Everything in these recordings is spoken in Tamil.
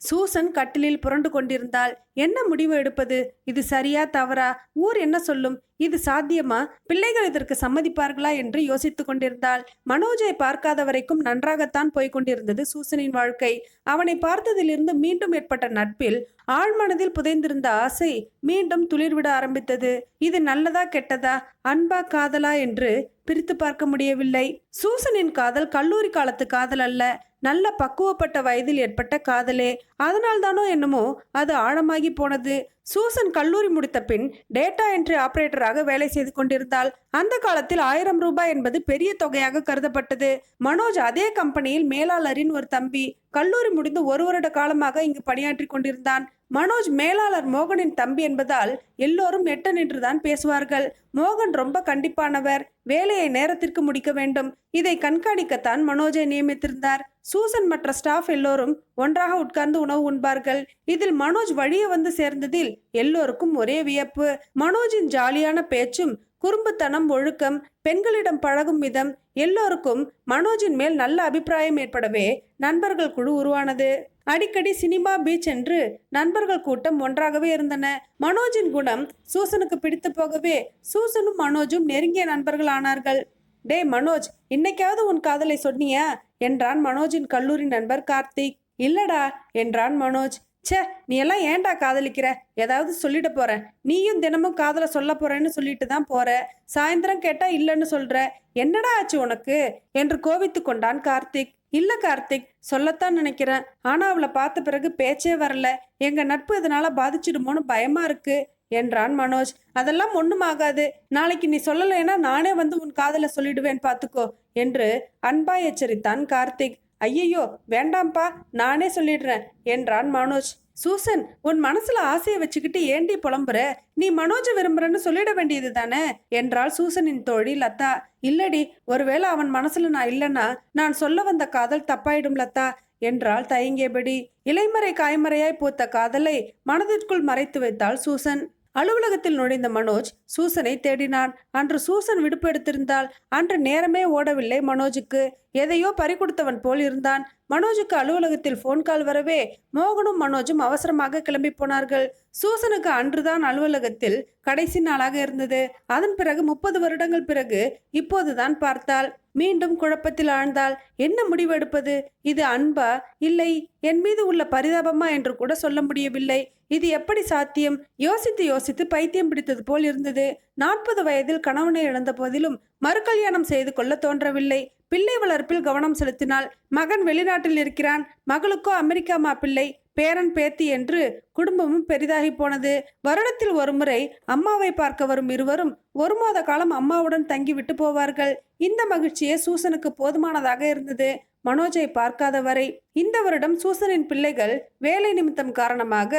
சூசன் கட்டிலில் புரண்டு கொண்டிருந்தாள். என்ன முடிவு எடுப்பது? இது சரியா தவறா? ஊர் என்ன சொல்லும்? இது சாத்தியமா? பிள்ளைகள் இதற்கு சம்மதிப்பார்களா என்று யோசித்துக் கொண்டிருந்தாள். மனோஜை பார்க்காத வரைக்கும் நன்றாகத்தான் போய்க் கொண்டிருந்தது சூசனின் வாழ்க்கை. அவனை பார்த்ததிலிருந்து மீண்டும் ஏற்பட்ட நட்பில் ஆழ்மனதில் புதைந்திருந்த ஆசை மீண்டும் துளிர்விட ஆரம்பித்தது. இது நல்லதா கெட்டதா? அன்பா காதலா? என்று பிரித்து பார்க்க முடியவில்லை. சூசனின் காதல் கல்லூரி காலத்து காதல் அல்ல. நல்ல பக்குவப்பட்ட வயதில் ஏற்பட்ட காதலே. அதனால்தானோ என்னமோ அது ஆழமாகி போனது. சூசன் கல்லூரி முடித்த பின் டேட்டா என்ட்ரி ஆபரேட்டராக வேலை செய்து கொண்டிருந்தாள். அந்த காலத்தில் ஆயிரம் ரூபாய் என்பது பெரிய தொகையாக கருதப்பட்டது. மனோஜ் அதே கம்பெனியில் மேலாளரின் ஒரு தம்பி. கல்லூரி முடிந்து ஒரு வருட காலமாக இங்கு பணியாற்றி கொண்டிருந்தான். மனோஜ் மேலாளர் மோகனின் தம்பி என்பதால் எல்லோரும் எட்ட நின்றுதான் பேசுவார்கள். மோகன் ரொம்ப கண்டிப்பானவர். வேலையை நேரத்திற்கு முடிக்க வேண்டும். இதை கண்காணிக்கத்தான் மனோஜை நியமித்திருந்தார். சூசன் மற்ற ஸ்டாஃப் எல்லோரும் ஒன்றாக உட்கார்ந்து உணவு உண்பார்கள். இதில் மனோஜ் வழியே வந்து சேர்ந்ததில் எல்லோருக்கும் ஒரே வியப்பு. மனோஜின் ஜாலியான பேச்சும் குறும்புத்தனம் ஒழுக்கம் பெண்களிடம் பழகும் விதம் எல்லோருக்கும் மனோஜின் மேல் நல்ல அபிப்பிராயம் ஏற்படவே நண்பர்கள் குழு உருவானது. அடிக்கடி சினிமா பீச் என்று நண்பர்கள் கூட்டம் ஒன்றாகவே இருந்தன. மனோஜின் குணம் சூசனுக்கு பிடித்து போகவே சூசனும் மனோஜும் நெருங்கிய நண்பர்கள் ஆனார்கள். டேய் மனோஜ் இன்னைக்காவது உன் காதலை சொன்னியா? என்றான் மனோஜின் கல்லூரி நண்பர் கார்த்திக். இல்லடா என்றான் மனோஜ். ச்சே நீ எல்லாம் ஏன்டா காதலிக்கிற? ஏதாவது சொல்லிட போற. நீயும் தினமும் காதல சொல்ல போறேன்னு சொல்லிட்டு தான் போற. சாயந்தரம் கேட்டா இல்லைன்னு சொல்ற. என்னடா ஆச்சு உனக்கு? என்று கோவித்து கொண்டான் கார்த்திக். இல்ல கார்த்திக் சொல்லத்தான் நினைக்கிறேன். ஆனா அவளை பார்த்த பிறகு பேச்சே வரல. எங்க நட்பு இதனால பாதிச்சிடுமோன்னு பயமா இருக்கு. என்றான் மனோஜ். அதெல்லாம் ஒன்றும் ஆகாது நாளைக்கு நீ சொல்லலைன்னா நானே வந்து உன் காதல சொல்லிடுவேன் பார்த்துக்கோ என்று அன்பா எச்சரித்தான் கார்த்திக். ஐயையோ வேண்டாம்ப்பா நானே சொல்லிடுறேன் என்றான் மனோஜ். சூசன் உன் மனசுல ஆசையை வச்சுக்கிட்டு ஏண்டி புலம்புற? நீ மனோஜ விரும்புறன்னு சொல்லிட வேண்டியது தானே? என்றாள் சூசனின் தோழி லதா. இல்லடி ஒருவேளை அவன் மனசுல நான் இல்லைன்னா நான் சொல்ல வந்த காதல் தப்பாயிடும் லதா என்றாள் தயங்கியபடி. இலைமறை காய்மறையாய் பூத்த காதலை மனதிற்குள் மறைத்து வைத்தாள் சூசன். அலுவலகத்தில் நுழைந்த மனோஜ் சூசனை தேடினான். அன்று சூசன் விடுப்பு எடுத்திருந்தால் அன்று நேரமே ஓடவில்லை மனோஜுக்கு. எதையோ பறிகொடுத்தவன் போல் இருந்தான். மனோஜுக்கு அலுவலகத்தில் ஃபோன் கால் வரவே மோகனும் மனோஜும் அவசரமாக கிளம்பி போனார்கள். சூசனுக்கு அன்றுதான் அலுவலகத்தில் கடைசி நாளாக இருந்தது. அதன் பிறகு முப்பது வருடங்கள் பிறகு இப்போதுதான் பார்த்தாள். மீண்டும் குழப்பத்தில் ஆழ்ந்தால் என்ன முடிவெடுப்பது இது அன்பா? இல்லை. என் மீது உள்ள பரிதாபமா என்று கூட சொல்ல முடியவில்லை. இது எப்படி சாத்தியம்? யோசித்து யோசித்து பைத்தியம் பிடித்தது போல் இருந்தது. நாற்பது வயதில் கணவனை இழந்த போதிலும் மறுகல்யாணம் செய்து கொள்ள தோன்றவில்லை. பிள்ளை வளர்ப்பில் கவனம் செலுத்தினால் மகன் வெளிநாட்டில் இருக்கிறான். மகளுக்கோ அமெரிக்கா மாப்பிள்ளை பேரன் பேத்தி என்று குடும்பமும் பெரிதாகி போனது. வருடத்தில் ஒருமுறை அம்மாவை பார்க்க வரும் இருவரும் ஒரு மாத காலம் அம்மாவுடன் தங்கிவிட்டு போவார்கள். இந்த மகிழ்ச்சியே சூசனுக்கு போதுமானதாக இருந்தது. மனோஜை பார்க்காத வரை இந்த வருடம் சூசனின் பிள்ளைகள் வேலை நிமித்தம் காரணமாக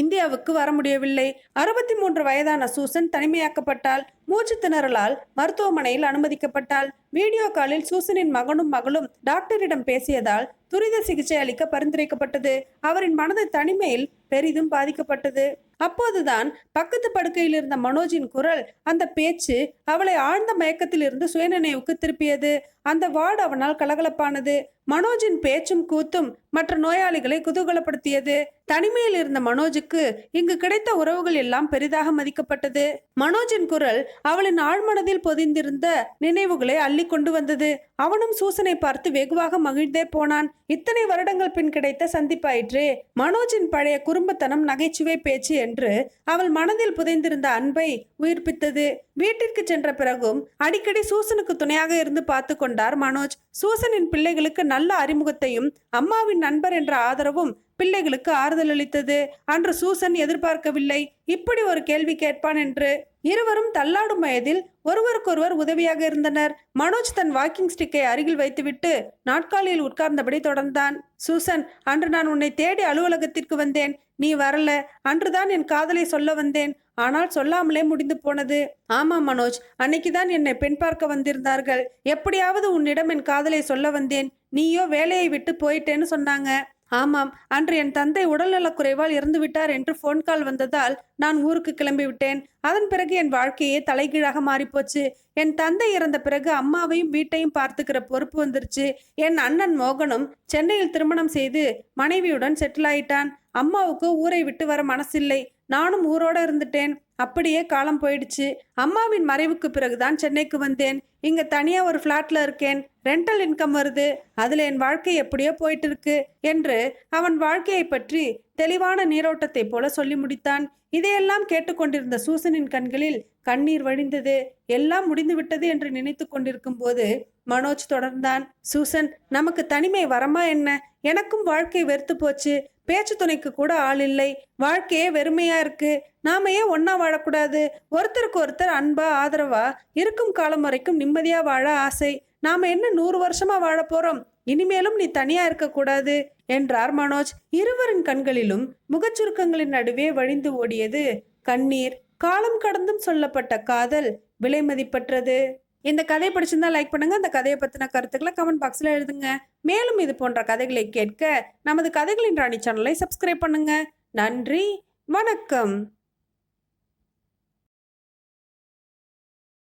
இந்தியாவுக்கு வர முடியவில்லை. அறுபத்தி மூன்று வயதான சூசன் தனிமையாக்கப்பட்டால் மூச்சு திணறலால் மருத்துவமனையில் அனுமதிக்கப்பட்டால் வீடியோ காலில் சூசனின் மகனும் மகளும் டாக்டரிடம் பேசியதால் துரித சிகிச்சை அளிக்க பரிந்துரைக்கப்பட்டது. அவரின் மனது தனிமையில் பெரிதும் பாதிக்கப்பட்டது. அப்போதுதான் பக்கத்து படுக்கையில் இருந்த மனோஜின் குரல் அந்த பேச்சு அவளை ஆழ்ந்த மயக்கத்தில் இருந்து சுயநினைவுக்கு திருப்பியது. அந்த வார்டு அவனால் கலகலப்பானது. மனோஜின் பேச்சும் கூத்தும் மற்ற நோயாளிகளை குதூகலப்படுத்தியது. தனிமையில் இருந்த மனோஜுக்கு இங்கு கிடைத்த உறவுகள் எல்லாம் பெரிதாக மதிக்கப்பட்டது. மனோஜின் குரல் அவளின் ஆழ்மனதில் பொதிந்திருந்த நினைவுகளை அள்ளி கொண்டு வந்தது. அவனும் சூசனை பார்த்து வெகுவாக மகிழ்ந்தே போனான். இத்தனை வருடங்கள் பின் கிடைத்த சந்திப்பாயிற்றே. மனோஜின் பழைய குறும்புத்தனம் நகைச்சுவை பேச்சு என்று அவள் மனதில் புதைந்திருந்த அன்பை உயிர்ப்பித்தது. வீட்டிற்கு சென்ற பிறகும் அடிக்கடி சூசனுக்கு துணையாக இருந்து பார்த்து கொண்டார் மனோஜ். சூசனின் பிள்ளைகளுக்கு நல்ல அறிமுகத்தையும் அம்மாவின் நண்பர் என்ற ஆதரவும் பிள்ளைகளுக்கு ஆறுதல் அளித்தது. அன்று சூசன் எதிர்பார்க்கவில்லை. இப்படி ஒரு கேள்வி கேட்பான் என்று இருவரும் தள்ளாடும் வயதில் ஒருவருக்கொருவர் உதவியாக இருந்தனர். மனோஜ் தன் வாக்கிங் ஸ்டிக்கை அருகில் வைத்துவிட்டு நாட்காலியில் உட்கார்ந்தபடி தொடர்ந்தான். சூசன் அன்று நான் உன்னை தேடி அலுவலகத்திற்கு வந்தேன். நீ வரல. அன்றுதான் என் காதலை சொல்ல வந்தேன். ஆனால் சொல்லாமலே முடிந்து போனது. ஆமா மனோஜ் அன்னைக்குதான் என்னை பெண் பார்க்க வந்திருந்தார்கள். எப்படியாவது உன்னிடம் என் காதலை சொல்ல வந்தேன். நீயோ வேலையை விட்டு போயிட்டேன்னு சொன்னாங்க. ஆமாம் அன்று என் தந்தை உடல்நலக் குறைவால் என்று ஃபோன் கால் வந்ததால் நான் ஊருக்கு கிளம்பிவிட்டேன் அதன் பிறகு என் வாழ்க்கையே தலைகீழாக மாறிப்போச்சு. என் தந்தை இறந்த பிறகு அம்மாவையும் வீட்டையும் பார்த்துக்கிற பொறுப்பு வந்துருச்சு. என் அண்ணன் மோகனும் சென்னையில் திருமணம் செய்து மனைவியுடன் செட்டில் ஆயிட்டான். அம்மாவுக்கு ஊரை விட்டு வர மனசில்லை. நானும் ஊரோட இருந்துட்டேன். அப்படியே காலம் போயிடுச்சு. அம்மாவின் மறைவுக்கு பிறகுதான் சென்னைக்கு வந்தேன். இங்க தனியா ஒரு ஃப்ளாட்ல இருக்கேன். ரெண்டல் இன்கம் வருது. அதுல என் வாழ்க்கை எப்படியோ போயிட்டு இருக்கு என்று அவன் வாழ்க்கையை பற்றி தெளிவான நீரோட்டத்தை போல சொல்லி முடித்தான். இதையெல்லாம் கேட்டுக்கொண்டிருந்த சூசனின் கண்களில் கண்ணீர் வழிந்தது. எல்லாம் முடிந்து விட்டது என்று நினைத்து கொண்டிருக்கும் போது மனோஜ் தொடர்ந்தான். சூசன் நமக்கு தனிமை வரமா என்ன? எனக்கும் வாழ்க்கை வெறுத்து போச்சு. பேச்சு துணைக்கு கூட ஆள் இல்லை. வாழ்க்கையே வெறுமையா இருக்கு. நாம ஏன் ஒன்னா வாழக்கூடாது? ஒருத்தருக்கு ஒருத்தர் அன்பா ஆதரவா இருக்கும் காலம் வரைக்கும் நிம்மதியா வாழ ஆசை. நாம என்ன நூறு வருஷமா வாழ போறோம்? இனிமேலும் நீ தனியா இருக்கக்கூடாது என்றார் மனோஜ். இருவரின் கண்களிலும் முகச்சுருக்கங்களின் நடுவே வழிந்து ஓடியது கண்ணீர். காலம் கடந்தும் சொல்லப்பட்ட காதல் விலைமதிப்பற்றது இந்த கதையை பிடிச்சிருந்தா லைக் பண்ணுங்க. அந்த கதையை பற்றின கருத்துக்களை கமெண்ட் பாக்ஸில் எழுதுங்க. மேலும் இது போன்ற கதைகளை கேட்க நமது கதைகளின் ராணி சேனலை சப்ஸ்கிரைப் பண்ணுங்க. நன்றி. வணக்கம்.